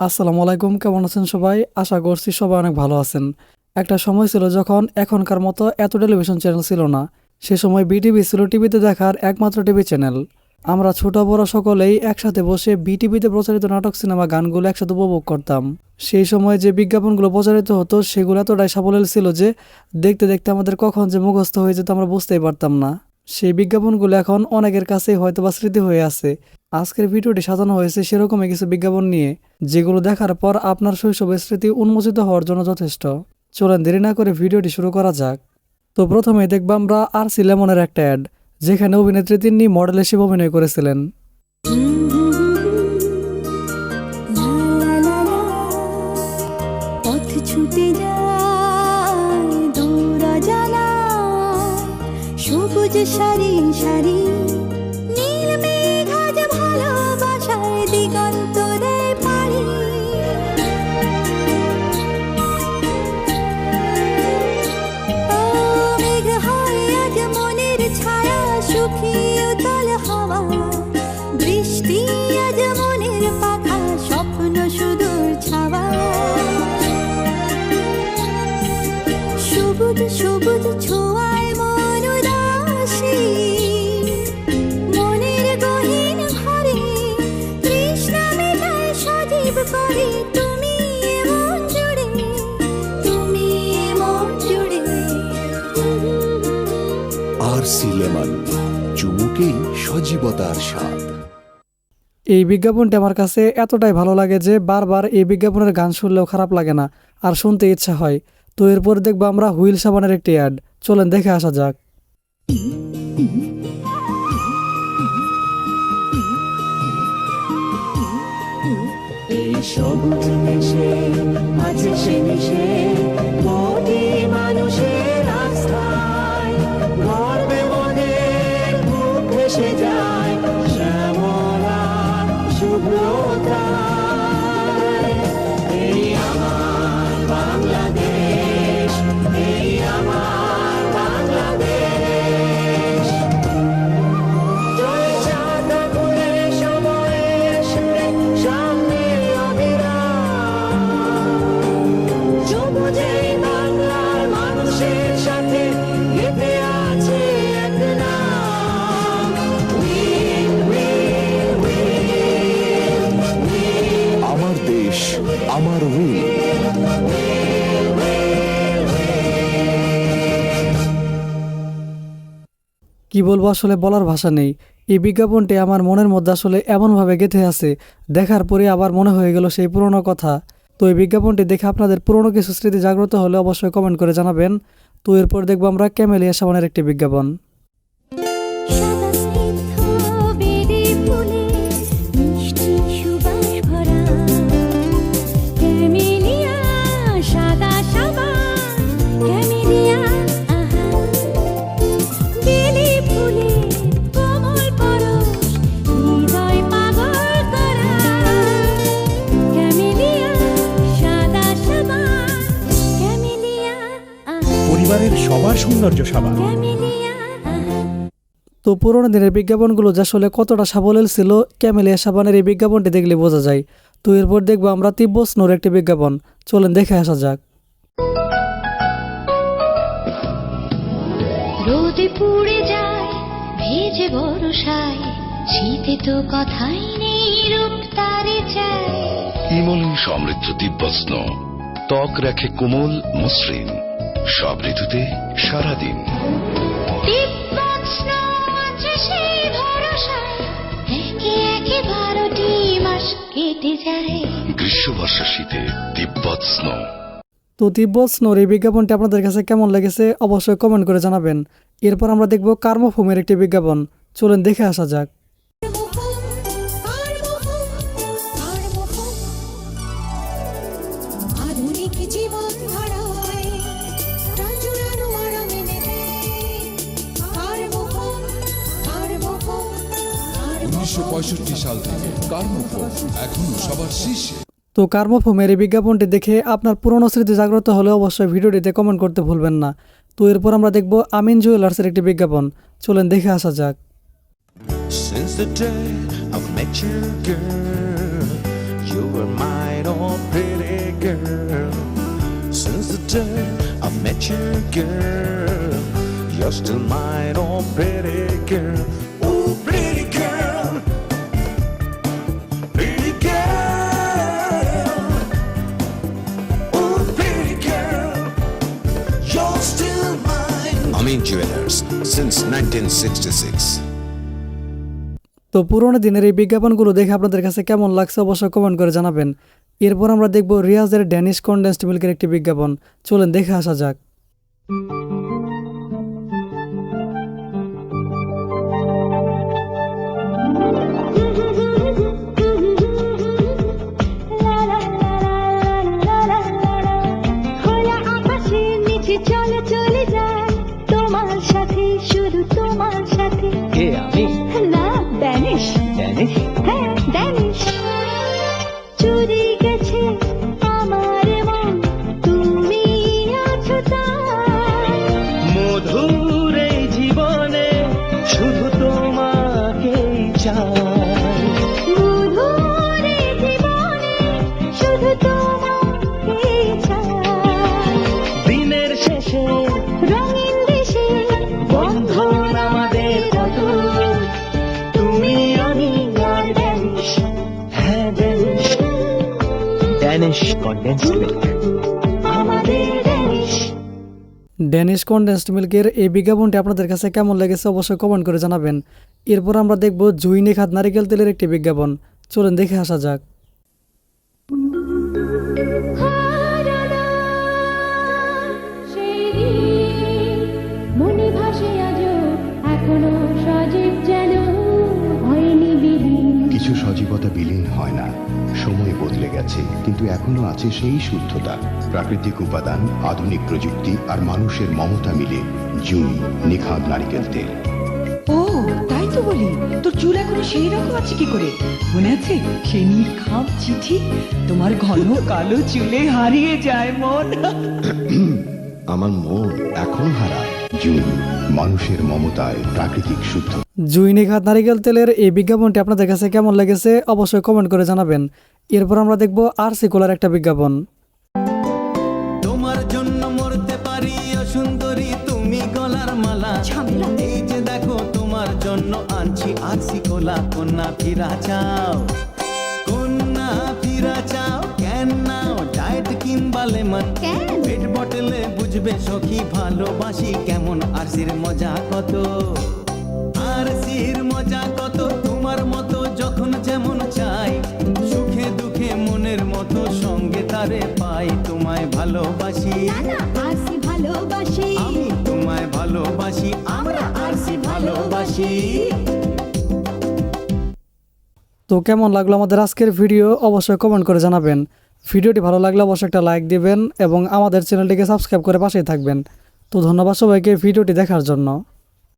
আসসালামু আলাইকুম, কেমন আছেন সবাই? আশা করছি সবাই অনেক ভালো আছেন। একটা সময় ছিল যখন এখনকার মতো এত টেলিভিশন চ্যানেল ছিল না। সে সময় বিটিভি ছিল টিভিতে দেখার একমাত্র টিভি চ্যানেল। আমরা ছোট, বড় সকলেই একসাথে বসে বিটিভিতে প্রচারিত নাটক, সিনেমা গানগুলো একসাথে উপভোগ করতাম। সেই সময় যে বিজ্ঞাপনগুলো প্রচারিত হতো, সেগুলো এতটাই সাবলীল ছিল যে দেখতে দেখতে আমাদের কখন যে মুখস্থ হয়ে যেত আমরা বুঝতেই পারতাম না। সেই বিজ্ঞাপনগুলো এখন অনেকের কাছেই হয়তো বা স্মৃতি হয়ে আছে। আজকের ভিডিওটি সাজানো হয়েছে সেরকমই কিছু বিজ্ঞাপন নিয়ে, যেগুলো দেখার পর আপনার শৈশবের স্মৃতি উন্মোচিত হওয়ার জন্য যথেষ্ট। চলেন দেরি না করে ভিডিওটি শুরু করা যাক। তো প্রথমে দেখব আমরা আর সি লেমনের একটা অ্যাড, যেখানে অভিনেত্রী তিনি মডেল হিসেবে অভিনয় করেছিলেন। সারি সারি সবুজ সবুজ ছোঁয়ায় মন উদাসী মনের গহীন ঘরে তৃষ্ণা মেটায় সজীব করে তুমি এমন জুড়ে তুমি এমন জুড়ে। আর সি চুমুকেই সজীবতার স্বাদ। এই বিজ্ঞাপনটি আমার কাছে এতটাই ভালো লাগে যে বারবার এই বিজ্ঞাপনের গান শুনলেও খারাপ লাগে না আর শুনতে ইচ্ছা হয়। তো এরপর দেখব আমরা হুইল সাবানের একটি অ্যাড চলেন দেখে আসা যাক। সবুজ মিশে আছে সে মিশে কি বলব আসলে বলার ভাষা নেই। এই বিজ্ঞাপনটি আমার মনের মধ্যে আসলে এমনভাবে গেঁথে আছে, দেখার পরে আবার মনে হয়ে গেল সেই পুরনো কথা। তো এই বিজ্ঞাপনটি দেখে আপনাদের পুরনো কিছু স্মৃতি জাগ্রত হলে অবশ্যই কমেন্ট করে জানাবেন। তো এরপর দেখব আমরা ক্যামেলিয়া সাবানের একটি বিজ্ঞাপন। সৌন্দর্য সাবান। তো পুরোনো দিনের বিজ্ঞাপনগুলো যে আসলে কতটা সাবলীল ছিল ক্যামেলিয়া সাবানের এই বিজ্ঞাপনটি দেখলে বোঝা যায়। তো এরপর দেখব আমরা তিব্বত স্নোর একটি বিজ্ঞাপন। চলেন দেখে আসা যাক। রোদে পুড়ে যায় ভেজে বরসায় শীতে তো কথাই নেই রূপ তারে চায়। ইমলিন সমৃদ্ধ দিব্যস্ন ত্বক রাখে কোমল মসৃণ। সব ঋতুতে সারাদিন। গ্রীষ্ম বর্ষা শীতে তিব্বত স্নো। তো তিব্বত স্নোর এই বিজ্ঞাপনটি আপনাদের কাছে কেমন লেগেছে অবশ্যই কমেন্ট করে জানাবেন। এরপর আমরা দেখব কার্মোফোমের একটি বিজ্ঞাপন। চলেন দেখে আসা যাক। উনিশশো সাল থেকে সবার শীর্ষে তো কার্মোফোমের এই বিজ্ঞাপনটি দেখে আপনার পুরনো স্মৃতি জাগ্রত হলে অবশ্যই ভিডিওটিতে কমেন্ট করতে ভুলবেন না তো এরপর আমরা দেখব আমিন জুয়েলার্সের একটি বিজ্ঞাপন চলেন দেখে আসা যাক Since the day I've met you, girl, you were my girl. Since the day I met you, girl, you're still mine, oh pretty girl. Sixty six তো পুরোনো দিনের এই বিজ্ঞাপনগুলো দেখে আপনাদের কাছে কেমন লাগছে অবশ্যই কমেন্ট করে জানাবেন। এরপর আমরা দেখব রিয়াজের ড্যানিশ কন্ডেন্সড মিল্কের একটি বিজ্ঞাপন। চলেন দেখে আসা যাক। Danish condensed milk Danish condensed মিল্কের এই বিজ্ঞাপনটি আপনাদের কাছে কেমন লেগেছে অবশ্যই কমেন্ট করে জানাবেন। এরপর আমরা দেখব জুইনে খাত নারিকেল তেলের একটি বিজ্ঞাপন। চলুন দেখে আসা যাক। কিন্তু এখনও আছে সেই শুদ্ধতা। প্রাকৃতিক উপাদান আধুনিক প্রযুক্তি আর মানুষের মমতা মিলে জুই নিখাদ নারিকেল তেল। ও তাই তো বলি। তোর চুল এখনও সেই রকম আছে কি করে? মনে আছে? সেই চিঠি তোমার ঘন কালো চুলে হারিয়ে যায় মন। আমার মন এখনও হারায় জুই মানুষের মমতায় প্রাকৃতিক শুদ্ধ। জুইনি খাত নারিকেল তেলের এই বিজ্ঞাপনটি আপনাদের কাছে কেমন লেগেছে অবশ্যই কমেন্ট করে জানাবেন। এরপর আমরা দেখব আর সিকুলার একটা বিজ্ঞাপন। তোমার জন্য মরতে পারি সুন্দরী তুমি গলার মালা। এই যে দেখো তোমার জন্য আনছি আরসি কোলা কন্যা ফিরা চাও। কন্যা ফিরা চাও কেন নাও? ডায়েট কিংবা লেমন? পেট বটলে বুঝবে সখী ভালোবাসি কেমন আরসির মজা কত? ভালোবাসি আরসি ভালোবাসি। আমি তোমায় ভালোবাসি আমরা আরসি ভালোবাসি। তো কেমন লাগল আমাদের আজকের ভিডিও? অবশ্যই কমেন্ট করে জানাবেন। ভিডিওটি ভালো লাগলে অবশ্যই একটা লাইক দিবেন এবং আমাদের চ্যানেলটিকে সাবস্ক্রাইব করে পাশেই থাকবেন। তো ধন্যবাদ সবাইকে ভিডিওটি দেখার জন্য।